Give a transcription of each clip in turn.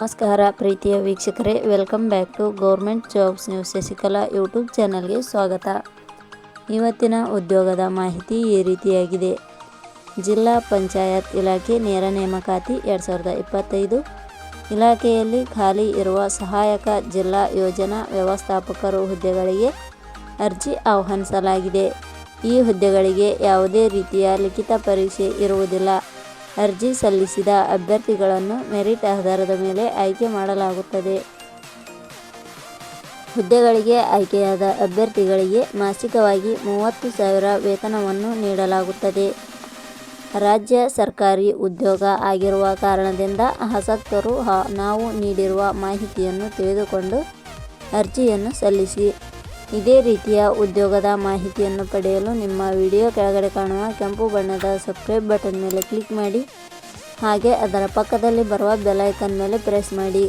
ನಮಸ್ಕಾರ ಪ್ರೀತಿಯ ವೀಕ್ಷಕರೇ welcome back to government jobs news Shashikala YouTube ಚಾನಲ್ಗೆ ಸ್ವಾಗತ. ಇವತ್ತಿನ ಉದ್ಯೋಗದ ಮಾಹಿತಿ ಈ ರೀತಿಯಾಗಿದೆ. ಜಿಲ್ಲಾ ಪಂಚಾಯತ್ ಇಲಾಖೆ ನೇರ ನೇಮಕಾತಿ ಎರಡು ಸಾವಿರದ ಇಪ್ಪತ್ತೈದು. ಇಲಾಖೆಯಲ್ಲಿ ಖಾಲಿ ಇರುವ ಸಹಾಯಕ ಜಿಲ್ಲಾ ಯೋಜನಾ ವ್ಯವಸ್ಥಾಪಕರು ಹುದ್ದೆಗಳಿಗೆ ಅರ್ಜಿ ಆಹ್ವಾನಿಸಲಾಗಿದೆ. ಈ ಹುದ್ದೆಗಳಿಗೆ ಯಾವುದೇ ರೀತಿಯ ಲಿಖಿತ ಪರೀಕ್ಷೆ ಇರುವುದಿಲ್ಲ. ಅರ್ಜಿ ಸಲ್ಲಿಸಿದ ಅಭ್ಯರ್ಥಿಗಳನ್ನು ಮೆರಿಟ್ ಆಧಾರದ ಮೇಲೆ ಆಯ್ಕೆ ಮಾಡಲಾಗುತ್ತದೆ. ಹುದ್ದೆಗಳಿಗೆ ಆಯ್ಕೆಯಾದ ಅಭ್ಯರ್ಥಿಗಳಿಗೆ ಮಾಸಿಕವಾಗಿ ಮೂವತ್ತು ಸಾವಿರ ವೇತನವನ್ನು ನೀಡಲಾಗುತ್ತದೆ. ರಾಜ್ಯ ಸರ್ಕಾರಿ ಉದ್ಯೋಗ ಆಗಿರುವ ಕಾರಣದಿಂದ ಆಸಕ್ತರು ನಾವು ನೀಡಿರುವ ಮಾಹಿತಿಯನ್ನು ತಿಳಿದುಕೊಂಡು ಅರ್ಜಿಯನ್ನು ಸಲ್ಲಿಸಿ. ಇದೇ ರೀತಿಯ ಉದ್ಯೋಗದ ಮಾಹಿತಿಯನ್ನು ಪಡೆಯಲು ನಿಮ್ಮ ವಿಡಿಯೋ ಕೆಳಗಡೆ ಕಾಣುವ ಕೆಂಪು ಬಣ್ಣದ ಸಬ್ಸ್ಕ್ರೈಬ್ ಬಟನ್ ಮೇಲೆ ಕ್ಲಿಕ್ ಮಾಡಿ, ಹಾಗೆ ಅದರ ಪಕ್ಕದಲ್ಲಿ ಬರುವ ಬೆಲೈಕನ್ ಮೇಲೆ ಪ್ರೆಸ್ ಮಾಡಿ.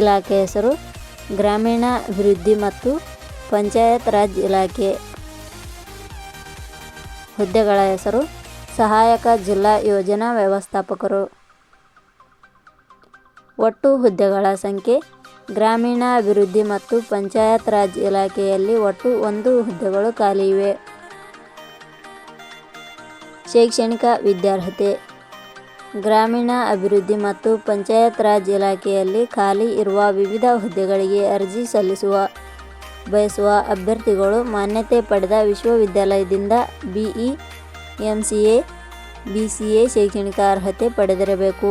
ಇಲಾಖೆ ಹೆಸರು ಗ್ರಾಮೀಣ ಅಭಿವೃದ್ಧಿ ಮತ್ತು ಪಂಚಾಯತ್ ರಾಜ್ ಇಲಾಖೆ. ಹುದ್ದೆಗಳ ಹೆಸರು, ಸಹಾಯಕ ಜಿಲ್ಲಾ ಯೋಜನಾ ವ್ಯವಸ್ಥಾಪಕರು. ಒಟ್ಟು ಹುದ್ದೆಗಳ ಸಂಖ್ಯೆ ಗ್ರಾಮೀಣ ಅಭಿವೃದ್ಧಿ ಮತ್ತು ಪಂಚಾಯತ್ ರಾಜ್ ಇಲಾಖೆಯಲ್ಲಿ ಒಟ್ಟು ಒಂದು ಹುದ್ದೆಗಳು ಖಾಲಿ ಇವೆ. ಶೈಕ್ಷಣಿಕ ವಿದ್ಯಾರ್ಹತೆ ಗ್ರಾಮೀಣ ಅಭಿವೃದ್ಧಿ ಮತ್ತು ಪಂಚಾಯತ್ ರಾಜ್ ಇಲಾಖೆಯಲ್ಲಿ ಖಾಲಿ ಇರುವ ವಿವಿಧ ಹುದ್ದೆಗಳಿಗೆ ಅರ್ಜಿ ಸಲ್ಲಿಸುವ, ಬಯಸುವ ಅಭ್ಯರ್ಥಿಗಳು ಮಾನ್ಯತೆ ಪಡೆದ ವಿಶ್ವವಿದ್ಯಾಲಯದಿಂದ BE M C A B C A ಶೈಕ್ಷಣಿಕ ಅರ್ಹತೆ ಪಡೆದಿರಬೇಕು.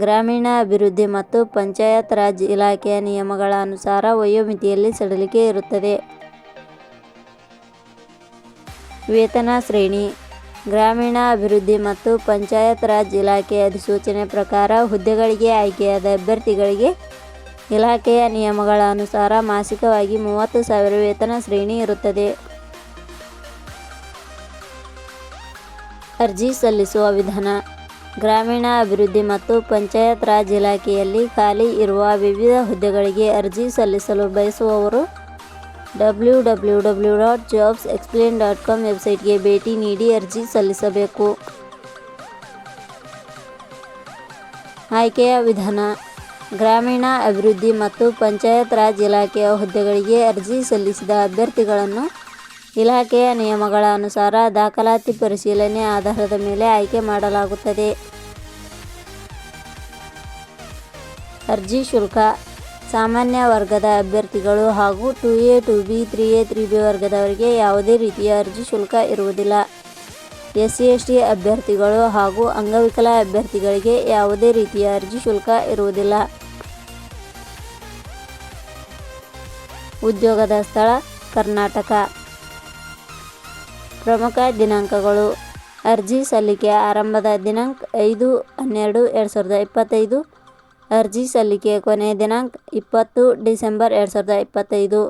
ಗ್ರಾಮೀಣ ಅಭಿವೃದ್ಧಿ ಮತ್ತು ಪಂಚಾಯತ್ ರಾಜ್ ಇಲಾಖೆಯ ನಿಯಮಗಳ ಅನುಸಾರ ವಯೋಮಿತಿಯಲ್ಲಿ ಸಡಿಲಿಕೆ ಇರುತ್ತದೆ. ವೇತನ ಶ್ರೇಣಿ, ಗ್ರಾಮೀಣಾಭಿವೃದ್ಧಿ ಮತ್ತು ಪಂಚಾಯತ್ ರಾಜ್ ಇಲಾಖೆ ಅಧಿಸೂಚನೆ ಪ್ರಕಾರ ಹುದ್ದೆಗಳಿಗೆ ಆಯ್ಕೆಯಾದ ಅಭ್ಯರ್ಥಿಗಳಿಗೆ ಇಲಾಖೆಯ ನಿಯಮಗಳ ಅನುಸಾರ ಮಾಸಿಕವಾಗಿ ಮೂವತ್ತು ಸಾವಿರ ವೇತನ ಶ್ರೇಣಿ ಇರುತ್ತದೆ. ಅರ್ಜಿ ಸಲ್ಲಿಸುವ ವಿಧಾನ ಗ್ರಾಮೀಣ ಅಭಿವೃದ್ಧಿ ಮತ್ತು ಪಂಚಾಯತ್ ರಾಜ್ ಇಲಾಖೆಯಲ್ಲಿ ಖಾಲಿ ಇರುವ ವಿವಿಧ ಹುದ್ದೆಗಳಿಗೆ ಅರ್ಜಿ ಸಲ್ಲಿಸಲು ಬಯಸುವವರು W W W dot jobs explain dot com ವೆಬ್ಸೈಟ್ಗೆ ಭೇಟಿ ನೀಡಿ ಅರ್ಜಿ ಸಲ್ಲಿಸಬೇಕು. ಆಯ್ಕೆಯ ವಿಧಾನ ಗ್ರಾಮೀಣ ಅಭಿವೃದ್ಧಿ ಮತ್ತು ಪಂಚಾಯತ್ ರಾಜ್ ಇಲಾಖೆಯ ಹುದ್ದೆಗಳಿಗೆ ಅರ್ಜಿ ಸಲ್ಲಿಸಿದ ಅಭ್ಯರ್ಥಿಗಳನ್ನು ಇಲಾಖೆಯ ನಿಯಮಗಳ ಅನುಸಾರ ದಾಖಲಾತಿ ಪರಿಶೀಲನೆ ಆಧಾರದ ಮೇಲೆ ಆಯ್ಕೆ ಮಾಡಲಾಗುತ್ತದೆ. ಅರ್ಜಿ ಶುಲ್ಕ, ಸಾಮಾನ್ಯ ವರ್ಗದ ಅಭ್ಯರ್ಥಿಗಳು ಹಾಗೂ two A, two B, three A, three B ವರ್ಗದವರಿಗೆ ಯಾವುದೇ ರೀತಿಯ ಅರ್ಜಿ ಶುಲ್ಕ ಇರುವುದಿಲ್ಲ. ಎಸ್ ಸಿ ಎಸ್ ಟಿ ಅಭ್ಯರ್ಥಿಗಳು ಹಾಗೂ ಅಂಗವಿಕಲ ಅಭ್ಯರ್ಥಿಗಳಿಗೆ ಯಾವುದೇ ರೀತಿಯ ಅರ್ಜಿ ಶುಲ್ಕ ಇರುವುದಿಲ್ಲ. ಉದ್ಯೋಗದ ಸ್ಥಳ, ಕರ್ನಾಟಕ. ಪ್ರಮುಖ ದಿನಾಂಕಗಳು. ಅರ್ಜಿ ಸಲ್ಲಿಕೆ ಆರಂಭದ ದಿನಾಂಕ ಐದು ಹನ್ನೆರಡು ಎರಡು ಸಾವಿರದ ಇಪ್ಪತ್ತೈದು. ಅರ್ಜಿ ಸಲ್ಲಿಕೆ ಕೊನೆಯ ದಿನಾಂಕ ಇಪ್ಪತ್ತು ಡಿಸೆಂಬರ್ ಎರಡು ಸಾವಿರದ ಇಪ್ಪತ್ತೈದು.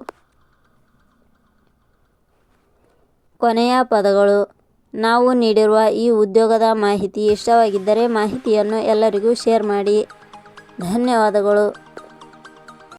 ಕೊನೆಯ ಪದಗಳು. ನಾವು ನೀಡಿರುವ ಈ ಉದ್ಯೋಗದ ಮಾಹಿತಿ ಇಷ್ಟವಾಗಿದ್ದರೆ ಮಾಹಿತಿಯನ್ನು ಎಲ್ಲರಿಗೂ ಶೇರ್ ಮಾಡಿ. ಧನ್ಯವಾದಗಳು.